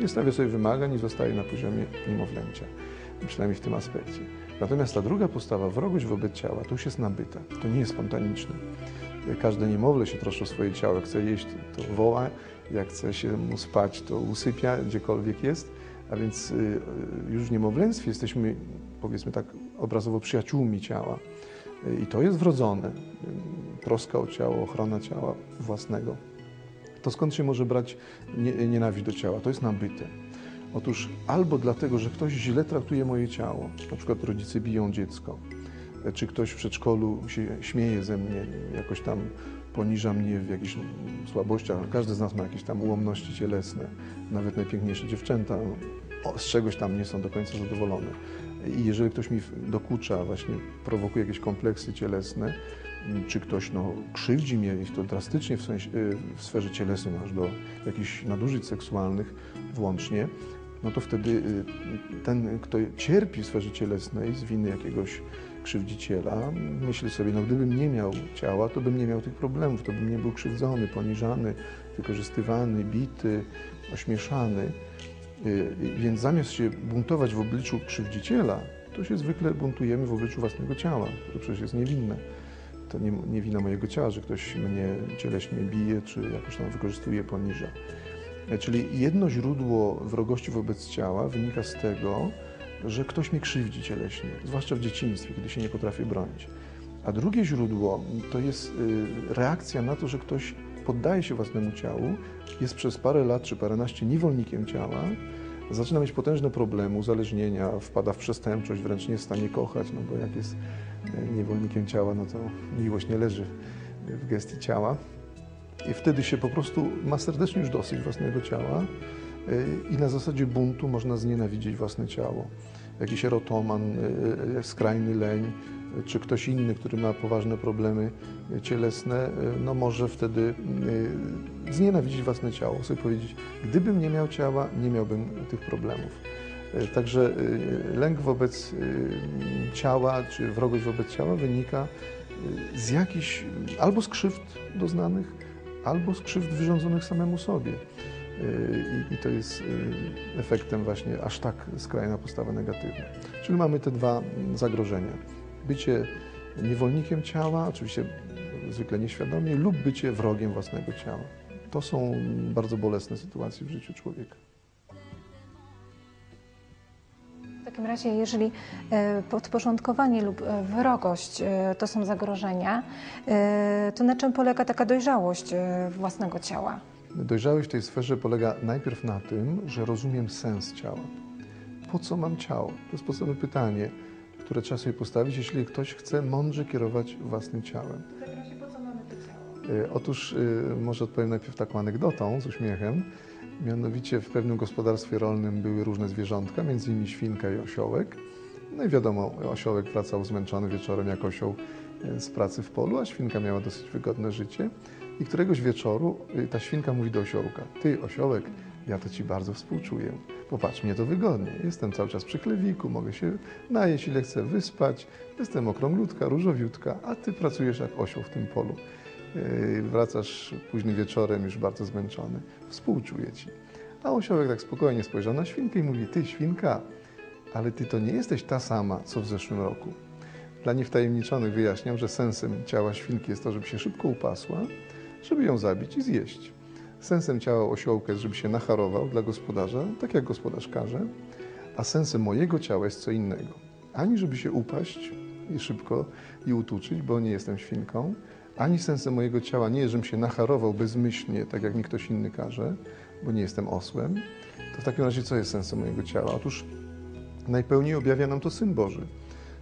nie stawia sobie wymagań i zostaje na poziomie niemowlęcia, przynajmniej w tym aspekcie. Natomiast ta druga postawa, wrogość wobec ciała, to już jest nabyta, to nie jest spontaniczne. Każde niemowlę się troszczy o swoje ciało, jak chce jeść, to woła, jak chce się mu spać, to usypia, gdziekolwiek jest. A więc y, y, już w niemowlęctwie jesteśmy, powiedzmy tak obrazowo, przyjaciółmi ciała. I to jest wrodzone. Troska o ciało, ochrona ciała własnego. To skąd się może brać nienawiść do ciała? To jest nabyte. Otóż albo dlatego, że ktoś źle traktuje moje ciało, na przykład rodzice biją dziecko, czy ktoś w przedszkolu się śmieje ze mnie, jakoś tam poniża mnie w jakichś słabościach. Każdy z nas ma jakieś tam ułomności cielesne, nawet najpiękniejsze dziewczęta z czegoś tam nie są do końca zadowolone. I jeżeli ktoś mi dokucza, właśnie prowokuje jakieś kompleksy cielesne, czy ktoś no, krzywdzi mnie i to drastycznie w, sensie, w sferze cielesnej, aż do jakichś nadużyć seksualnych włącznie, no to wtedy y, ten, kto cierpi w sferze cielesnej z winy jakiegoś krzywdziciela, myśli sobie, no gdybym nie miał ciała, to bym nie miał tych problemów, to bym nie był krzywdzony, poniżany, wykorzystywany, bity, ośmieszany. Y, więc zamiast się buntować w obliczu krzywdziciela, to się zwykle buntujemy w obliczu własnego ciała, które przecież jest niewinne. To nie, nie wina mojego ciała, że ktoś mnie cieleśnie bije, czy jakoś tam wykorzystuje, poniża. Czyli jedno źródło wrogości wobec ciała wynika z tego, że ktoś mnie krzywdzi cieleśnie, zwłaszcza w dzieciństwie, kiedy się nie potrafię bronić. A drugie źródło to jest y, reakcja na to, że ktoś poddaje się własnemu ciału, jest przez parę lat czy paręnaście niewolnikiem ciała, zaczyna mieć potężne problemy, uzależnienia, wpada w przestępczość, wręcz nie jest w stanie kochać, no bo jak jest e, niewolnikiem ciała, no to miłość nie leży w gestii ciała. I wtedy się po prostu ma serdecznie już dosyć własnego ciała e, i na zasadzie buntu można znienawidzieć własne ciało. Jakiś erotoman, e, skrajny leń, czy ktoś inny, który ma poważne problemy cielesne, no może wtedy y, znienawidzić własne ciało, sobie powiedzieć, gdybym nie miał ciała, nie miałbym tych problemów. Także lęk wobec ciała, czy wrogość wobec ciała wynika z jakichś albo z krzywd doznanych, albo z krzywd wyrządzonych samemu sobie. I, I, to jest efektem właśnie aż tak skrajna postawa negatywna. Czyli mamy te dwa zagrożenia bycie niewolnikiem ciała, oczywiście zwykle nieświadomie, lub bycie wrogiem własnego ciała. To są bardzo bolesne sytuacje w życiu człowieka. W takim razie, jeżeli e, podporządkowanie lub e, wrogość e, to są zagrożenia, to na czym polega taka dojrzałość własnego ciała? Dojrzałość w tej sferze polega najpierw na tym, że rozumiem sens ciała. Po co mam ciało? To jest podstawowe pytanie które trzeba sobie postawić, jeśli ktoś chce mądrze kierować własnym ciałem. W takim razie po co mamy to ciało? E, otóż e, może odpowiem najpierw taką anegdotą z uśmiechem. Mianowicie w pewnym gospodarstwie rolnym były różne zwierzątka, między innymi świnka i osiołek. No i wiadomo, osiołek wracał zmęczony wieczorem jak osioł e, z pracy w polu, a świnka miała dosyć wygodne życie. I któregoś wieczoru ta świnka mówi do osiołka: Ty, osiołek, ja to ci bardzo współczuję. Popatrz, mnie to wygodnie. Jestem cały czas przy klewiku, mogę się najeść ile chcę, wyspać. Jestem okrąglutka, różowiutka, a ty pracujesz jak osioł w tym polu. Yy, wracasz późnym wieczorem już bardzo zmęczony. Współczuję ci. A osiołek tak spokojnie spojrzał na świnkę i mówi, ty świnka, ale ty to nie jesteś ta sama, co w zeszłym roku. Dla niewtajemniczonych wyjaśniam, że sensem ciała świnki jest to, żeby się szybko upasła, żeby ją zabić i zjeść. Sensem ciała osiołka jest, żeby się nacharował dla gospodarza, tak jak gospodarz każe, a sensem mojego ciała jest co innego. Ani żeby się upaść i szybko i utuczyć, bo nie jestem świnką, ani sensem mojego ciała nie jest, żebym się nacharował bezmyślnie, tak jak mi ktoś inny każe, bo nie jestem osłem. To w takim razie co jest sensem mojego ciała? Otóż najpełniej objawia nam to Syn Boży.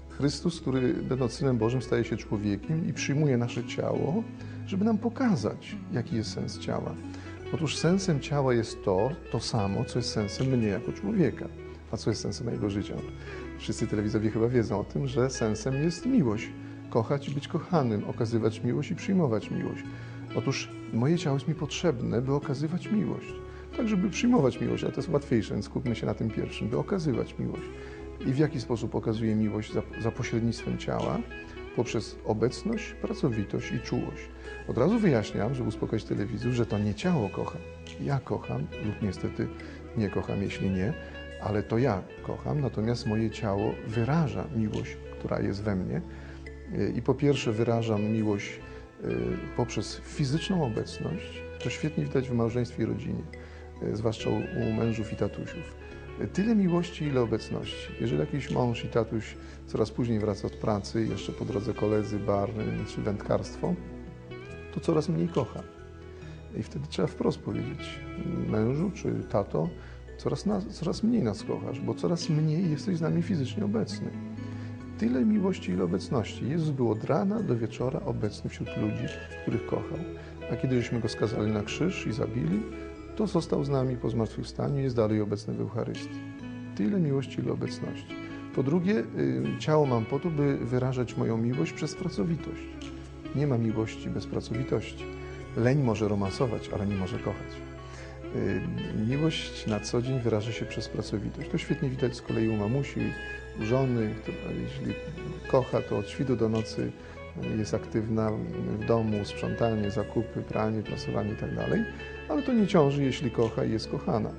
Chrystus, który będąc Synem Bożym staje się człowiekiem i przyjmuje nasze ciało, żeby nam pokazać, jaki jest sens ciała. Otóż sensem ciała jest to, to samo, co jest sensem mnie jako człowieka. A co jest sensem mojego życia? Wszyscy telewizjowie chyba wiedzą o tym, że sensem jest miłość. Kochać i być kochanym, okazywać miłość i przyjmować miłość. Otóż moje ciało jest mi potrzebne, by okazywać miłość. Tak, żeby przyjmować miłość, a to jest łatwiejsze, więc skupmy się na tym pierwszym, by okazywać miłość. I w jaki sposób okazuje miłość za, za pośrednictwem ciała? Poprzez obecność, pracowitość i czułość. Od razu wyjaśniam, żeby uspokoić telewizor, że to nie ciało kocha, ja kocham lub niestety nie kocham, jeśli nie, ale to ja kocham, natomiast moje ciało wyraża miłość, która jest we mnie. Y, I po pierwsze wyrażam miłość y, poprzez fizyczną obecność. To świetnie widać w małżeństwie i rodzinie, y, zwłaszcza u mężów i tatusiów. Tyle miłości, ile obecności. Jeżeli jakiś mąż i tatuś coraz później wraca od pracy, jeszcze po drodze koledzy, bar czy wędkarstwo, to coraz mniej kocha. I wtedy trzeba wprost powiedzieć mężu czy tato, coraz, coraz mniej nas kochasz, bo coraz mniej jesteś z nami fizycznie obecny. Tyle miłości, ile obecności. Jezus był od rana do wieczora obecny wśród ludzi, których kochał. A kiedy żeśmy go skazali na krzyż i zabili, to został z nami po zmartwychwstaniu i jest dalej obecny w Eucharystii. Tyle miłości, ile obecności. Po drugie, y, ciało mam po to, by wyrażać moją miłość przez pracowitość. Nie ma miłości bez pracowitości. Leń może romansować, ale nie może kochać. Y, Miłość na co dzień wyraża się przez pracowitość. To świetnie widać z kolei u mamusi, u żony, która jeśli kocha, to od świtu do nocy jest aktywna w domu, sprzątanie, zakupy, pranie, prasowanie itd. Ale to nie ciąży, jeśli kocha i jest kochana.